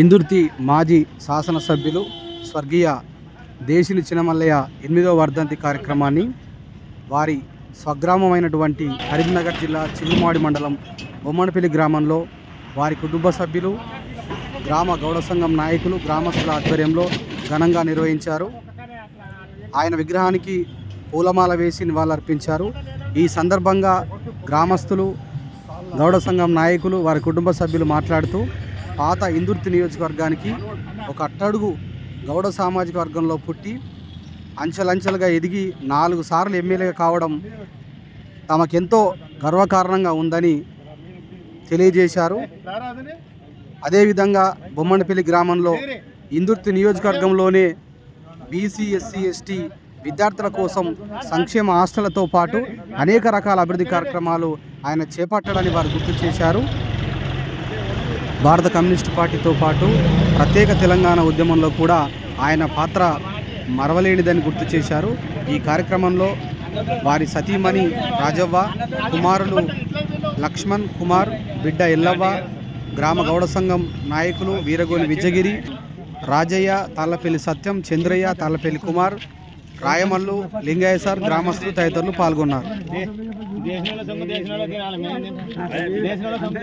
ఇందుర్తి మాజీ శాసనసభ్యులు స్వర్గీయ దేశిని చినమల్లయ్య ఎనిమిదవ వర్ధంతి కార్యక్రమాన్ని వారి స్వగ్రామమైనటువంటి కరీంనగర్ జిల్లా చిలుమాడి మండలం బొమ్మనపల్లి గ్రామంలో వారి కుటుంబ సభ్యులు గ్రామ గౌడ సంఘం నాయకులు గ్రామస్తుల ఆధ్వర్యంలో ఘనంగా నిర్వహించారు. ఆయన విగ్రహానికి పూలమాల వేసి నివాళులర్పించారు. ఈ సందర్భంగా గ్రామస్తులు గౌడ సంఘం నాయకులు వారి కుటుంబ సభ్యులు మాట్లాడుతూ పాత ఇందుర్తి నియోజకవర్గానికి ఒక అట్టడుగు గౌడ సామాజిక వర్గంలో పుట్టి అంచెలంచెలుగా ఎదిగి నాలుగు సార్లు ఎమ్మెల్యేగా కావడం తమకెంతో గర్వకారణంగా ఉందని తెలియజేశారు. అదేవిధంగా బొమ్మనపల్లి గ్రామంలో ఇందుర్తి నియోజకవర్గంలోనే బీసీ ఎస్సీ ఎస్టీ విద్యార్థుల కోసం సంక్షేమ హాస్టళ్ళతో పాటు అనేక రకాల అభివృద్ధి కార్యక్రమాలు ఆయన చేపట్టడాన్ని వారు గుర్తు చేశారు. భారత కమ్యూనిస్ట్ పార్టీతో పాటు ప్రత్యేక తెలంగాణ ఉద్యమంలో కూడా ఆయన పాత్ర మరవలేనిదని గుర్తు చేశారు. ఈ కార్యక్రమంలో వారి సతీమణి రాజవ్వ కుమారులు లక్ష్మణ్ కుమార్ బిడ్డ ఎల్లవ్వ గ్రామ గౌడ సంఘం నాయకులు వీరగోని విజయగిరి రాజయ్య తాళ్ళపల్లి సత్యం చంద్రయ్య తాళ్ళపల్లి కుమార్ రాయమల్లు లింగయ్య సార్ గ్రామస్తులు తదితరులు పాల్గొన్నారు. దేశంలో సొమ్ము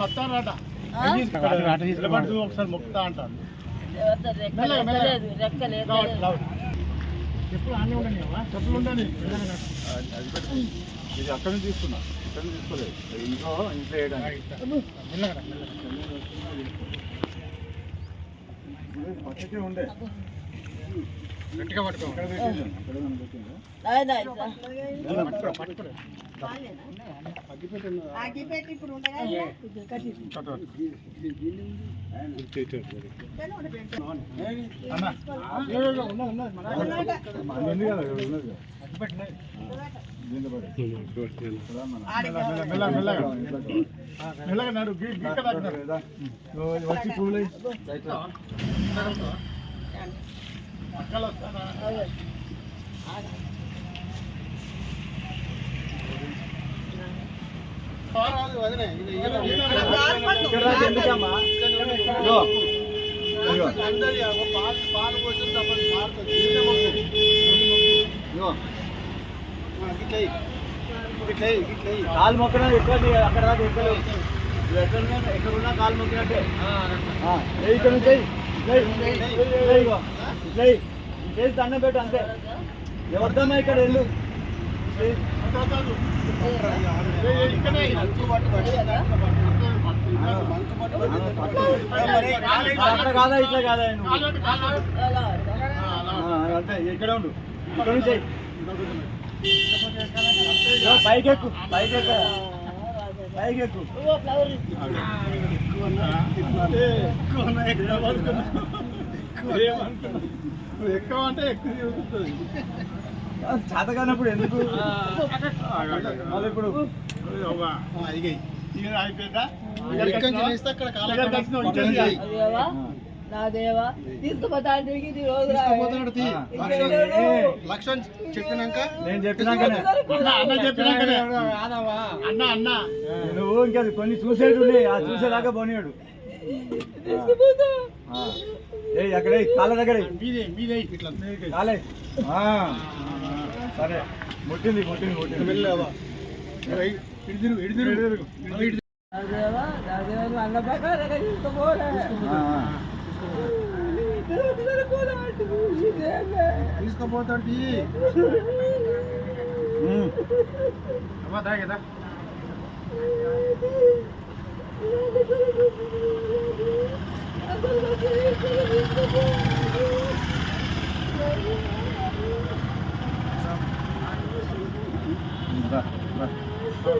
వాళ్ళు వస్తారట. ఒకసారి మొక్కుతా అంటారు. చెప్పులు అన్నీ ఉండని చెప్పులు ఉండని. ఇది అక్కడ నుంచి తీసుకున్నా. ఇక్కడ నుంచి తీసుకోలేదు. ఇంట్లో ఇంట్లో వేయడానికి. ఉండే. గట్టిగా పట్టుకో. మెల్లగా మెల్లగా. నడు వచ్చి పూలు కాలు మొక్కన ఎక్కడ అక్కడ దాకా ఎక్కలేవు నువ్వు ఎక్కడ ఉన్నా- ఎక్కడ ఉన్నా కాలు మొక్కినట్టే. ఇక్కడ నుంచి ఏయ్. ఏయ్, ఏయ్, ఏయ్, ఇగో. ఇట్లా ఏయ్. చేసి దండం పెట్టు అంతే ఎవరిదమ్మా ఇక్కడ వెళ్ళు. అట్లా కాదా ఇట్లా కాదా అంతే ఇక్కడ ఉండు ఇక్కడ నుంచి ఏయ్. ఇగో, పైకి ఎక్కు పైకి ఎక్కువ అంటే ఎక్కువ చూపిస్తుంది. చేత కానప్పుడు ఎందుకు? మళ్ళీ ఇప్పుడు నా దేవా? తీసుకుపోతా లక్ష్మణ్ చెప్పినాక? నేను చెప్పినాకనే. అన్న నువ్వు ఇంకా కొన్ని చూసేటు ఉన్నాయి ఆ చూసేదాకా పోనీయాడు. ఏ అక్కడ కాళ్ళ దగ్గర. మీదే మీదే ఇట్లా కాలే. సరే ముట్టింది ముట్టింది ముట్టింది ఇడిదిరు ఇడిదిరు ఇడిదిరు నువ్వు అన్న ప్రకారంగా తీసుకుపోరా ఆ, ఆ. తీసుకుపోతాడు ఉమ్. అమ్మా దా కదా రా, రా.